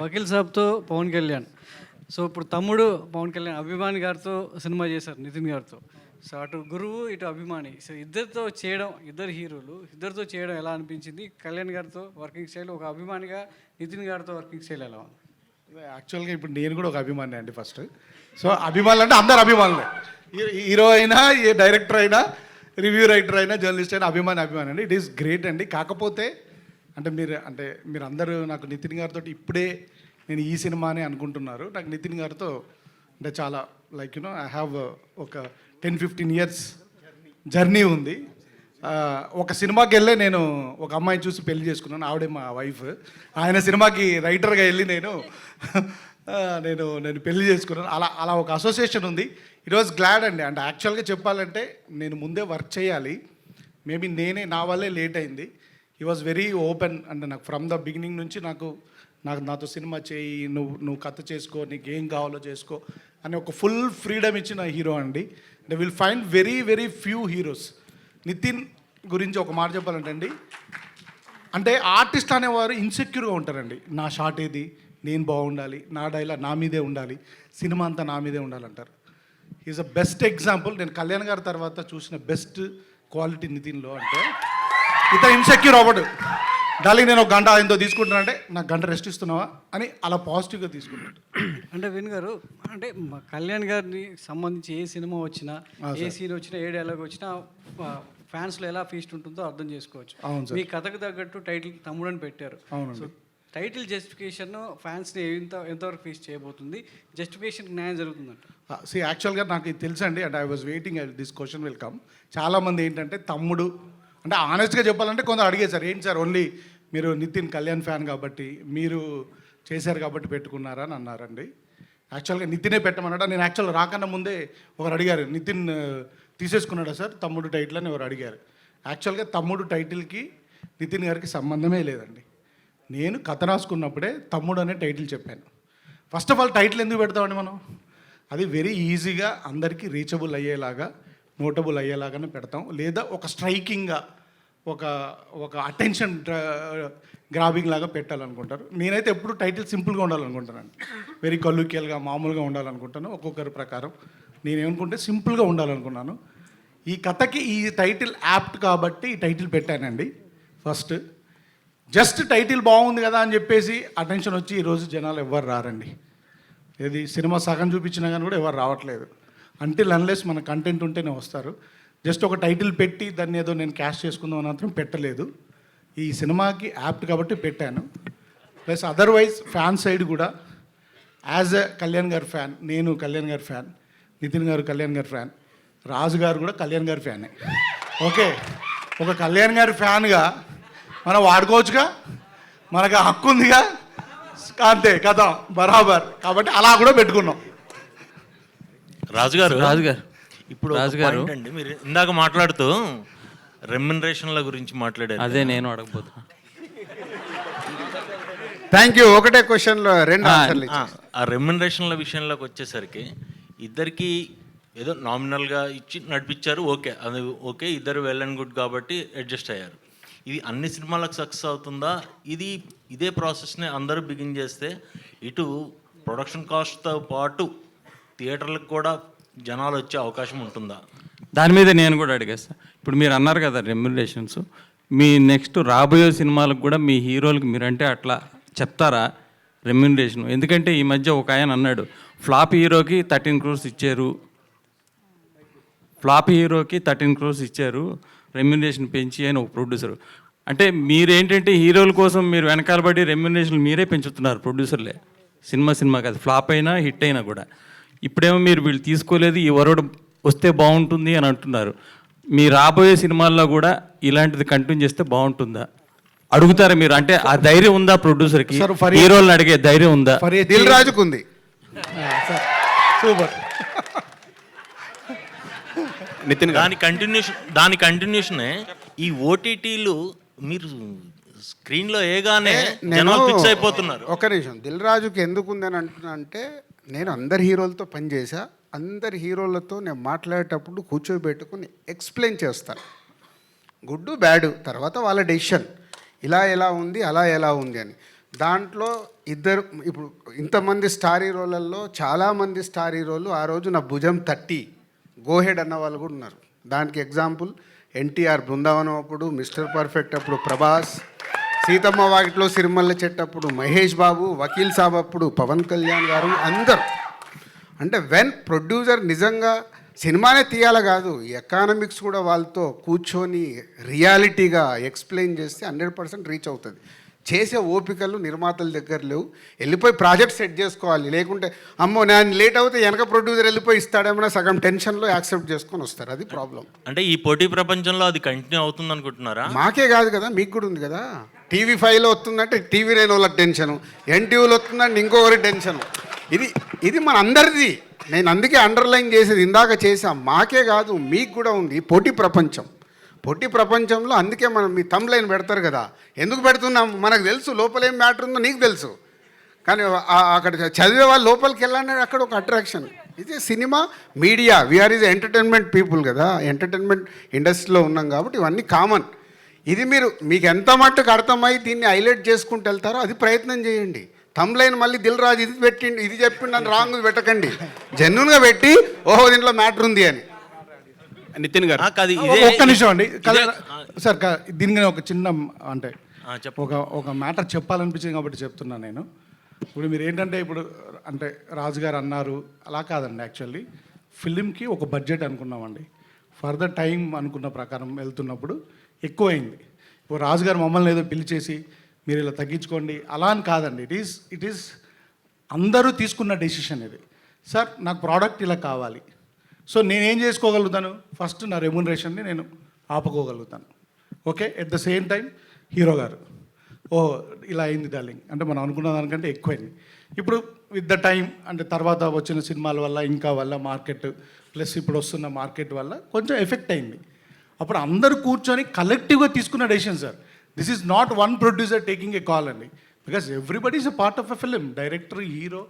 వకీల్ సాబ్తో పవన్ కళ్యాణ్. సో ఇప్పుడు తమ్ముడు పవన్ కళ్యాణ్ అభిమాని గారితో సినిమా చేశారు నితిన్ గారితో. సో అటు గురువు ఇటు అభిమాని. సో ఇద్దరితో చేయడం ఇద్దరు హీరోలు ఇద్దరితో చేయడం ఎలా అనిపించింది? కళ్యాణ్ గారితో వర్కింగ్ స్టైల్ ఒక అభిమానిగా నితిన్ గారితో వర్కింగ్ స్టైల్ ఎలా ఉంది? యాక్చువల్గా ఇప్పుడు నేను కూడా ఒక అభిమాని అండి ఫస్ట్ సో అభిమానులు అంటే అందరు అభిమానులే. హీరో అయినా ఏ డైరెక్టర్ అయినా రివ్యూ రైటర్ అయినా జర్నలిస్ట్ అయినా అభిమాని అభిమాని అండి. ఇట్ ఈస్ గ్రేట్ అండి. కాకపోతే అంటే మీరు అంటే మీరు అందరూ నాకు నితిన్ గారితో ఇప్పుడే నేను ఈ సినిమానే అనుకుంటున్నారు. నాకు నితిన్ గారితో అంటే చాలా like you know I have ఒక టెన్ ఫిఫ్టీన్ ఇయర్స్ జర్నీ ఉంది. ఒక సినిమాకి వెళ్ళే నేను ఒక అమ్మాయిని చూసి పెళ్ళి చేసుకున్నాను. ఆవిడే మా వైఫ్ ఆయన సినిమాకి రైటర్గా వెళ్ళి నేను నేను నేను పెళ్ళి చేసుకున్నాను. అలా అలా ఒక అసోసియేషన్ ఉంది. ఇట్ వాజ్ గ్లాడ్ అండి. అంటే యాక్చువల్గా చెప్పాలంటే నేను ముందే వర్క్ చేయాలి. మేబీ నేనే నా వల్లే లేట్ అయింది. ఈ వాజ్ వెరీ ఓపెన్ అంటే నాకు ఫ్రమ్ ద బిగినింగ్ నుంచి నాకు నాకు నాతో సినిమా చేయి నువ్వు నువ్వు కథ చేసుకో నీకు ఏం కావాలో చేసుకో అని ఒక ఫుల్ ఫ్రీడమ్ ఇచ్చిన హీరో అండి. They will find very very few heroes Nitin గురించి ఒక మాట చెప్పాలంటే అండి అంటే ఆర్టిస్ట్ అనేవారు ఇన్సెక్యూర్గా ఉంటారండి. నా షాట్ ఏది? నేను బాగుండాలి. నా డైలా నా మీదే ఉండాలి. సినిమా అంతా నా మీదే ఉండాలంటారు. ఈజ్ అ బెస్ట్ ఎగ్జాంపుల్ నేను కళ్యాణ్ గారి తర్వాత చూసిన బెస్ట్ క్వాలిటీ నితిన్లో అంటే ఇతను ఇన్సెక్యూర్ అవ్వడు. డాలి నేను ఒక గంట ఆయనతో తీసుకుంటున్నా అంటే నాకు గంట రెస్ట్ ఇస్తున్నావా? అని అలా పాజిటివ్గా తీసుకుంటాడు. అంటే విన్ గారు అంటే మా కళ్యాణ్ గారిని సంబంధించి ఏ సినిమా వచ్చినా ఏ సీన్ వచ్చినా ఏ డైలాగ్ వచ్చినా ఫ్యాన్స్లో ఎలా ఫీస్ట్ ఉంటుందో అర్థం చేసుకోవచ్చు. అవును. మీ కథకు తగ్గట్టు టైటిల్ తమ్ముడు అని పెట్టారు. అవునండి. సో టైటిల్ జస్టిఫికేషన్ ఫ్యాన్స్ని ఎంత ఎంతవరకు ఫీస్ట్ చేయబోతుంది? జస్టిఫికేషన్ న్యాయం జరుగుతుందంట. సి యాక్చువల్గా నాకు ఇది తెలుసండి and I was waiting this question will come చాలామంది ఏంటంటే తమ్ముడు అంటే ఆనెస్ట్గా చెప్పాలంటే కొందరు అడిగారు సార్ ఏంటి సార్ ఓన్లీ మీరు నితిన్ కళ్యాణ్ ఫ్యాన్ కాబట్టి మీరు చేశారు కాబట్టి పెట్టుకున్నారా? అని అన్నారండి. యాక్చువల్గా నితినే పెట్టమన్నాడా? నేను యాక్చువల్ రాకన్నా ముందే ఒకరు అడిగారు నితిన్ తీసేసుకున్నాడా సార్? తమ్ముడు టైటిల్ అని ఎవరు అడిగారు. యాక్చువల్గా తమ్ముడు టైటిల్కి నితిన్ గారికి సంబంధమే లేదండి. నేను కథ రాసుకున్నప్పుడే తమ్ముడు అనే టైటిల్ చెప్పాను. ఫస్ట్ ఆఫ్ ఆల్ టైటిల్ ఎందుకు పెడతామండి మనం? అది వెరీ ఈజీగా అందరికీ రీచబుల్ అయ్యేలాగా నోటబుల్ అయ్యేలాగానే పెడతాం. లేదా ఒక స్ట్రైకింగ్గా ఒక ఒక అటెన్షన్ గ్రాబింగ్ లాగా పెట్టాలనుకుంటారు. నేనైతే ఎప్పుడు టైటిల్ సింపుల్గా ఉండాలనుకుంటానండి. వెరీ కల్లుకియల్గా మామూలుగా ఉండాలనుకుంటాను. ఒక్కొక్కరి ప్రకారం. నేను ఏమనుకుంటే సింపుల్గా ఉండాలనుకున్నాను. ఈ కథకి ఈ టైటిల్ యాప్ట్ కాబట్టి ఈ టైటిల్ పెట్టానండి. ఫస్ట్ జస్ట్ టైటిల్ బాగుంది కదా అని చెప్పేసి అటెన్షన్ వచ్చి ఈరోజు జనాలు ఎవ్వరు రారండి. ఏది సినిమా సగం చూపించినా కానీ కూడా ఎవరు రావట్లేదు. అంటిల్ అన్లెస్ మన కంటెంట్ ఉంటేనే వస్తారు. జస్ట్ ఒక టైటిల్ పెట్టి దాన్ని ఏదో నేను క్యాష్ చేసుకుందాం అని మాత్రం పెట్టలేదు. ఈ సినిమాకి యాప్ట్ కాబట్టి పెట్టాను. ప్లస్ అదర్వైజ్ ఫ్యాన్ సైడ్ కూడా యాజ్ ఎ కళ్యాణ్ గారి ఫ్యాన్ నేను కళ్యాణ్ గారి ఫ్యాన్ నితిన్ గారు కళ్యాణ్ గారి ఫ్యాన్ రాజు గారు కూడా కళ్యాణ్ గారి ఫ్యానే. ఓకే ఒక కళ్యాణ్ గారి ఫ్యాన్గా మనం వాడుకోవచ్చుగా? మనకు హక్కు ఉందిగా? అంతే కథ బరాబర్. కాబట్టి అలా కూడా పెట్టుకున్నాం. రాజుగారు? రాజుగారు. ఇప్పుడు రాజుగారు. అండి. మీరు ఇందాక మాట్లాడుతూ రెమ్యునరేషన్ల గురించి మాట్లాడారు అదే నేను అడగబోతున్నా. థ్యాంక్ యూ ఒకటే క్వశ్చన్లో రెండు ఆ, ఆన్సర్లు ఆ, ఆ రెమ్యునరేషన్ల విషయంలోకి వచ్చేసరికి ఇద్దరికి ఏదో నామినల్గా ఇచ్చి నడిపించారు ఓకే. అది ఓకే ఇద్దరు వెల్ అండ్ గుడ్ కాబట్టి అడ్జస్ట్ అయ్యారు. ఇది అన్ని సినిమాలకు సక్సెస్ అవుతుందా? ఇది ఇదే ప్రాసెస్ని అందరూ బిగిన్ చేస్తే ఇటు ప్రొడక్షన్ కాస్ట్తో పాటు థియేటర్లకు కూడా జనాలు వచ్చే అవకాశం ఉంటుందా? దాని మీద నేను కూడా అడిగేస్తా. ఇప్పుడు మీరు అన్నారు కదా రెమ్యులేషన్స్ మీ నెక్స్ట్ రాబోయే సినిమాలకు కూడా మీ హీరోలకు మీరంటే అట్లా చెప్తారా రెమ్యునరేషన్? ఎందుకంటే ఈ మధ్య ఒక ఆయన అన్నాడు ఫ్లాప్ హీరోకి థర్టీన్ క్రోర్స్ ఇచ్చారు. ఫ్లాప్ హీరోకి థర్టీన్ క్రోర్స్ ఇచ్చారు. రెమ్యునరేషన్ పెంచి అని ఒక ప్రొడ్యూసర్. అంటే మీరేంటంటే హీరోల కోసం మీరు వెనకాల పడి రెమ్యునరేషన్ మీరే పెంచుతున్నారు ప్రొడ్యూసర్లే. సినిమా సినిమా కాదు ఫ్లాప్ అయినా హిట్ అయినా కూడా. ఇప్పుడేమో మీరు వీళ్ళు తీసుకోలేదు ఈ వరవడు వస్తే బాగుంటుంది అని అంటున్నారు. మీ రాబోయే సినిమాల్లో కూడా ఇలాంటిది కంటిన్యూ చేస్తే బాగుంటుందా? అడుగుతారా మీరు? అంటే ఆ ధైర్యం ఉందా ప్రొడ్యూసర్కి? హీరోలను అడిగే ధైర్యం ఉందా? దిల్ రాజుకు ఉంది సూపర్. నితిన్ దాని కంటిన్యూషన్ దాని కంటిన్యూషనే ఈ ఓటీటీలు మీరు స్క్రీన్లో ఏగానే జనాలు ఫిక్స్ అయిపోతున్నారు. ఒక నిమిషం. దిల్ రాజుకి ఎందుకు ఉందని అంటున్నా అంటే నేను అందరి హీరోలతో పనిచేసా అందరి హీరోలతో నేను మాట్లాడేటప్పుడు కూర్చోబెట్టుకుని ఎక్స్ప్లెయిన్ చేస్తాను గుడ్ బ్యాడ్ తర్వాత వాళ్ళ డెసిషన్. ఇలా ఎలా ఉంది అలా ఎలా ఉంది అని. దాంట్లో ఇద్దరు ఇప్పుడు ఇంతమంది స్టార్ హీరోలలో చాలామంది స్టార్ హీరోలు ఆ రోజు నా భుజం తట్టి గోహెడ్ అన్న వాళ్ళు కూడా ఉన్నారు. దానికి ఎగ్జాంపుల్ ఎన్టీఆర్ బృందావనం అప్పుడు మిస్టర్ పర్ఫెక్ట్ అప్పుడు ప్రభాస్ సీతమ్మ వాకిట్లో సిరిమల్ల చెట్టు అప్పుడు మహేష్ బాబు వకీల్ సాబ్ అప్పుడు పవన్ కళ్యాణ్ గారు అందరు. అంటే వెన్ ప్రొడ్యూసర్ నిజంగా సినిమానే తీయాల కాదు ఎకానమిక్స్ కూడా వాళ్ళతో కూర్చొని రియాలిటీగా ఎక్స్ప్లెయిన్ చేస్తే హండ్రెడ్ పర్సెంట్ రీచ్ అవుతుంది. చేసే ఓపికలు నిర్మాతల దగ్గర లేవు. వెళ్ళిపోయి ప్రాజెక్ట్ సెట్ చేసుకోవాలి. లేకుంటే అమ్మో నేను లేట్ అవుతే వెనక ప్రొడ్యూసర్ వెళ్ళిపోయి ఇస్తాడేమో సగం టెన్షన్లో యాక్సెప్ట్ చేసుకొని వస్తారు. అది ప్రాబ్లం. అంటే ఈ పోటీ ప్రపంచంలో అది కంటిన్యూ అవుతుంది అనుకుంటున్నారా మాకే కాదు కదా మీకు కూడా ఉంది కదా. టీవీ ఫైవ్లో వస్తుందంటే టీవీ నైన్ వాళ్ళకి టెన్షను. ఎన్టీవీలో వస్తుందంటే ఇంకొకరి టెన్షను. ఇది ఇది మన అందరిది. నేను అందుకే అండర్లైన్ చేసేది ఇందాక చేసాం మాకే కాదు మీకు కూడా ఉంది పోటీ ప్రపంచం. పొట్టి ప్రపంచంలో అందుకే మనం మీ తమ్ లైన్ పెడతారు కదా. ఎందుకు పెడుతున్నాం? మనకు తెలుసు లోపల ఏం మ్యాటర్ ఉందో నీకు తెలుసు. కానీ అక్కడ చదివే వాళ్ళు లోపలికి వెళ్ళాలని అక్కడ ఒక అట్రాక్షన్ ఇది cinema media. We are is entertainment people కదా. ఎంటర్టైన్మెంట్ ఇండస్ట్రీలో ఉన్నాం కాబట్టి ఇవన్నీ కామన్ ఇది మీరు మీకు ఎంత మట్టుకు అర్థమై దీన్ని హైలైట్ చేసుకుంటూ వెళ్తారో అది ప్రయత్నం చేయండి. తమ్లైన్ మళ్ళీ దిల్ రాజు ఇది పెట్టిండి ఇది చెప్పిండి అని రాంగ్ పెట్టకండి. జెన్యున్గా పెట్టి ఓహో దీంట్లో మ్యాటర్ ఉంది అని. నితిన్ గారు. ఆ, కాదు ఇదే ఒక్క నిమిషం అండి. సార్ దీనికి ఒక చిన్న అంటే ఆ, చెప్పు ఒక ఒక మ్యాటర్ చెప్పాలనిపించింది కాబట్టి చెప్తున్నాను నేను. ఇప్పుడు మీరు ఏంటంటే ఇప్పుడు అంటే రాజుగారు అన్నారు అలా కాదండి యాక్చువల్లీ. ఫిలింకి ఒక బడ్జెట్ అనుకున్నామండి. ఫర్దర్ టైం అనుకున్న ప్రకారం వెళ్తున్నప్పుడు ఎక్కువైంది. ఇప్పుడు రాజుగారు మమ్మల్ని ఏదో పిలిచేసి మీరు ఇలా తగ్గించుకోండి అలా అని కాదండి. ఇట్ ఈస్ ఇట్ ఈస్ అందరూ తీసుకున్న డెసిషన్ ఇది. సార్ నాకు ప్రోడక్ట్ ఇలా కావాలి. సో నేనేం చేసుకోగలుగుతాను? ఫస్ట్ నా రెమ్యునరేషన్ని నేను ఆపుకోగలుగుతాను. Okay at the same time hero గారు. ఓ ఇలా అయింది డార్లింగ్. అంటే మనం అనుకున్న దానికంటే ఎక్కువైంది. ఇప్పుడు విత్ ద టైం అంటే తర్వాత వచ్చిన సినిమాల వల్ల ఇంకా వల్ల మార్కెట్ ప్లస్ ఇప్పుడు వస్తున్న మార్కెట్ వల్ల కొంచెం ఎఫెక్ట్ అయింది. అప్పుడు అందరూ కూర్చొని కలెక్టివ్గా తీసుకున్న decision sir this is not one producer taking a call అండి. Because everybody is a part of a film director hero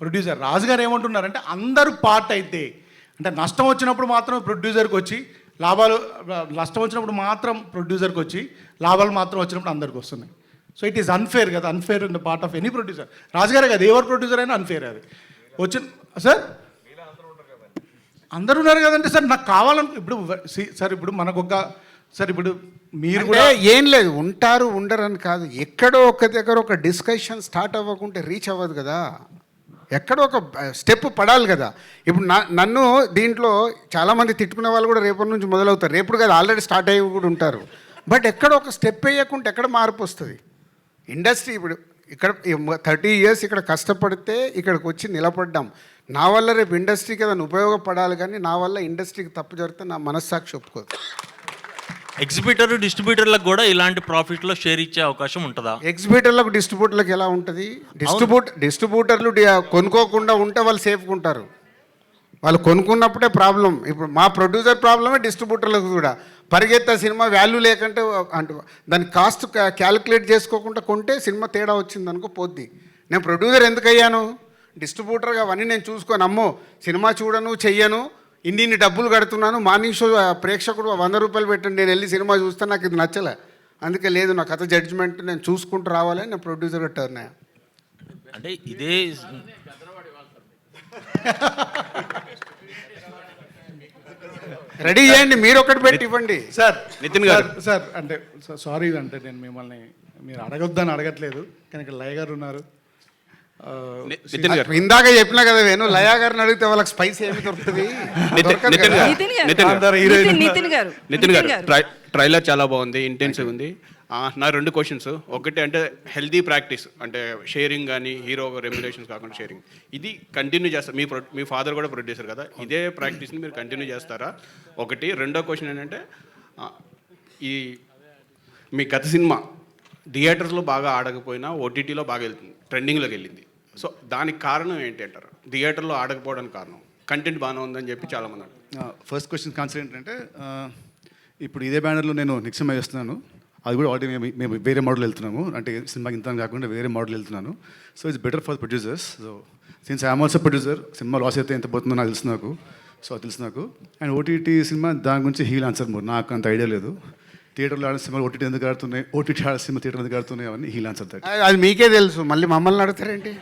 producer రాజుగారు ఏమంటున్నారంటే అందరూ పార్ట్ అయితే అంటే నష్టం వచ్చినప్పుడు మాత్రం ప్రొడ్యూసర్కి వచ్చి లాభాలు నష్టం వచ్చినప్పుడు మాత్రం ప్రొడ్యూసర్కి వచ్చి లాభాలు మాత్రం వచ్చినప్పుడు అందరికి వస్తున్నాయి. సో ఇట్ ఈస్ అన్ఫేర్ కదా unfair in the part of any producer రాజుగారే కదా ఎవరు ప్రొడ్యూసర్ అయినా అన్ఫేర్ అది. వచ్చిన సార్ అందరూ ఉన్నారు కదంటే సార్ నాకు కావాలను ఇప్పుడు సార్ ఇప్పుడు మనకు ఒక సార్ ఇప్పుడు మీరు కూడా ఏం లేదు ఉంటారు ఉండరని కాదు. ఎక్కడో ఒక దగ్గర ఒక డిస్కషన్ స్టార్ట్ అవ్వకుంటే రీచ్ అవ్వదు కదా. ఎక్కడో ఒక స్టెప్ పడాలి కదా. ఇప్పుడు నన్ను దీంట్లో చాలామంది తిట్టుకునే వాళ్ళు కూడా రేపటి నుంచి మొదలవుతారు. రేపుడు కదా ఆల్రెడీ స్టార్ట్ అయ్యి కూడా ఉంటారు. బట్ ఎక్కడ ఒక స్టెప్ వేయకుండా ఎక్కడ మార్పు వస్తుంది? ఇండస్ట్రీ ఇప్పుడు ఇక్కడ థర్టీ ఇయర్స్ ఇక్కడ కష్టపడితే ఇక్కడికి వచ్చి నిలబడ్డాం. నా వల్ల రేపు ఇండస్ట్రీకి ఏదైనా ఉపయోగపడాలి కానీ నా వల్ల ఇండస్ట్రీకి తప్పు జరిగితే నా మనస్సాక్షి ఒప్పుకోదు. ఎగ్జిబిటర్ డిస్ట్రిబ్యూటర్లకు కూడా ఇలాంటి ప్రాఫిట్లో షేర్ ఇచ్చే అవకాశం ఉంటుందా? ఎగ్జిబిటర్లకు డిస్ట్రిబ్యూటర్లకు ఎలా ఉంటుంది? డిస్ట్రిబ్యూట్ డిస్ట్రిబ్యూటర్లు డి- కొనుక్కోకుండా ఉంటే వాళ్ళు సేఫ్గా ఉంటారు. వాళ్ళు కొనుక్కున్నప్పుడే ప్రాబ్లం. ఇప్పుడు మా ప్రొడ్యూసర్ ప్రాబ్లమే డిస్ట్రిబ్యూటర్లకు కూడా. పరిగెత్తే సినిమా వాల్యూ లేకుంటే అంటే దాని కాస్ట్ క్యాలిక్యులేట్ చేసుకోకుండా కొంటే సినిమా తేడా వచ్చింది అనుకో పోద్ది. నేను ప్రొడ్యూసర్ ఎందుకు అయ్యాను డిస్ట్రిబ్యూటర్గా అవన్నీ నేను చూసుకొని అమ్మో సినిమా చూడను చెయ్యను ఇన్ని ఇన్ని డబ్బులు కడుతున్నాను మార్నింగ్ షో ప్రేక్షకుడు వంద రూపాయలు పెట్టండి నేను వెళ్ళి సినిమా చూస్తే నాకు ఇది నచ్చలే. అందుకే లేదు నా కథ జడ్జిమెంట్ నేను చూసుకుంటూ రావాలని నేను ప్రొడ్యూసర్గా టర్న్ అయ్యా. అంటే ఇదే రెడీ చేయండి మీరు ఒకటి పెట్టి ఇవ్వండి. సార్ నితిన్ గారు. సార్, సార్ అంటే సారీ అంటే నేను మిమ్మల్ని మీరు అడగొద్దని అడగట్లేదు కానీ ఇక్కడ లయ గారు ఉన్నారు. ని- ఇందాక చెప్పినా కదా వేణు లయా గారిని అడిగితే వాళ్ళకి స్పైస్ ఏమి దొరుకుతుంది? నితిన్. గారు ట్రైలర్ చాలా బాగుంది ఇంటెన్సివ్ ఉంది. ఆ, నా రెండు క్వశ్చన్స్ ఒకటి అంటే హెల్దీ ప్రాక్టీస్ అంటే షేరింగ్ కానీ హీరో రెమ్యులేషన్స్ కాకుండా షేరింగ్ ఇది కంటిన్యూ చేస్తారు మీ ప్రొ మీ ఫాదర్ కూడా ప్రొడ్యూసర్ కదా. ఇదే ప్రాక్టీస్ని మీరు కంటిన్యూ చేస్తారా? ఒకటి. రెండో క్వశ్చన్ ఏంటంటే ఈ మీ గత సినిమా థియేటర్స్లో బాగా ఆడకపోయినా ఓటీటీలో బాగా వెళ్తుంది ట్రెండింగ్లోకి వెళ్ళింది. సో దానికి కారణం ఏంటి అంటారు? థియేటర్లో ఆడకపోవడానికి కారణం. కంటెంట్ బాగానే ఉందని చెప్పి చాలామంది అంటారు. ఫస్ట్ క్వశ్చన్ కాన్సర్ ఏంటంటే ఇప్పుడు ఇదే బ్యానర్లో నేను నిక్షమ చేస్తున్నాను అది కూడా ఆల్రెడీ మేము మేము వేరే మోడల్ వెళ్తున్నాము. అంటే సినిమాకి ఇంత కాకుండా వేరే మోడల్ వెళ్తున్నాను. So it's better for producers. So since I'm also producer cinema loss అయితే ఎంత పోతుందో నాకు తెలుసు నాకు. సో అది తెలుసు నాకు. అండ్ ఓటీటీ సినిమా దాని గురించి హీల్ ఆన్సర్ నాకు అంత ఐడియా లేదు. థియేటర్లో ఆడిన సినిమా ఓటీటీ ఎందుకు ఆడుతున్నాయి? ఓటీటీ ఆడిన సినిమా థియేటర్ ఎందుకు ఆడుతున్నాయి? అవన్నీ హీల్ ఆన్సర్ దట్. అది మీకే తెలుసు. మళ్ళీ మమ్మల్ని అడుగుతారేంటి?